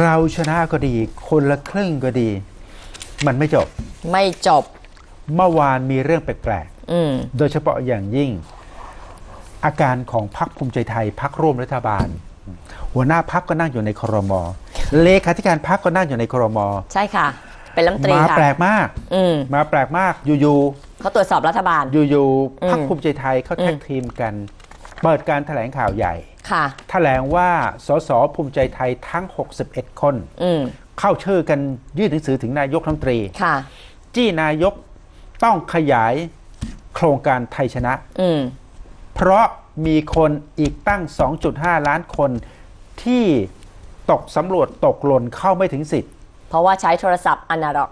เราชนะก็ดี คนละครึ่งก็ดี มันไม่จบ ไม่จบ เมื่อวานมีเรื่องแปลกอืมๆโดยเฉพาะอย่างยิ่ง อาการของพรรคภูมิใจไทยพรรคร่วมรัฐบาล หัวหน้าพรรคก็นั่งอยู่ในครม เลขาธิการพรรคก็นั่งอยู่ในครม ใช่ค่ะ เป็นรัฐมนตรีมาค่ะแปลกมากอืมมาแปลกมากอยู่เขาตรวจสอบรัฐบาลๆอยู่ๆพรรคอืมภูมิใจไทยเขาแท็กอืมทีมกัน เปิดการแถลงข่าวใหญ่ ค่ะแถลงว่าสสภูมิใจไทยทั้ง 61 คนอืมเข้าชื่อกันยื่นหนังสือถึงนายกรัฐมนตรีค่ะจี้นายกต้องขยายโครงการไทยชนะอืมเพราะมีคนอีกตั้ง 2.5 ล้านคนที่ตกสำรวจตกหล่นเข้าไม่ถึงสิทธิ์ เพราะว่าใช้โทรศัพท์อนาล็อก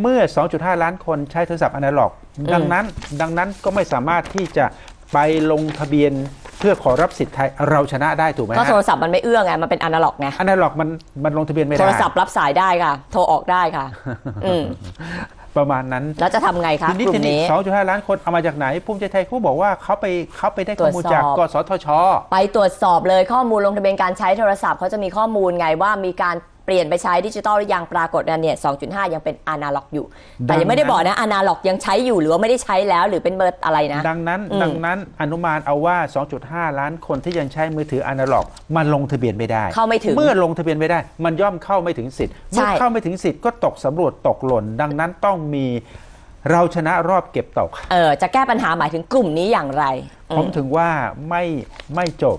เมื่อ 2.5 ล้านคนใช้โทรศัพท์อนาล็อก ดังนั้นดังนั้นก็ไม่สามารถที่จะไปลงทะเบียน เพื่อขอรับสิทธิ์ไทยเราชนะได้ถูกไหมก็ฮะโทรศัพท์มันไม่เอื้อไงมันเป็นอนาล็อกไงอนาล็อกมันมันลงทะเบียนไม่โทได้รศัพท์รับสายได้ค่ะ โทรออกได้ค่ะอืมประมาณนั้น แล้วจะทำไงคะทีนี้กลุ่ทีมนี้นี้สองจุดห้าล้านคนเอามาจากไหนภูมิใจไทยเขาบอกว่าเขาไปเขาไปได้ข้อมูลจากตรวจสอบกสทช ไปตรวจสอบเลยข้อมูลลงทะเบียนการใช้โทรศัพท์เขาจะมีข้อมูลไงว่ามีการเปลี่ยนไปใช้ดิจิตอลหรือยังปรากฏนะเนี่ย2.5 ยังเป็นอนาล็อกอยู่ แต่ยังไม่ได้บอกนะอนาล็อกยังใช้อยู่หรือว่าไม่ได้ใช้แล้วหรือเป็นเบอร์อะไรนะ ดังนั้นอืมดังนั้นอนุมานเอาว่า 2.5 ล้านคนที่ยังใช้มือถืออนาล็อก มันลงทะเบียนไม่ได้ เข้าไม่ถึง เมื่อลงทะเบียนไม่ได้ มันย่อมเข้าไม่ถึงสิทธิ์ใช่เมื่อเข้าไม่ถึงสิทธิ์ก็ตกสำรวจตกหล่น ดังนั้นต้องมีเราชนะรอบเก็บตก เออจะแก้ปัญหาหมายถึงกลุ่มนี้อย่างไรอืผมถึงว่าไม่ไม่จบ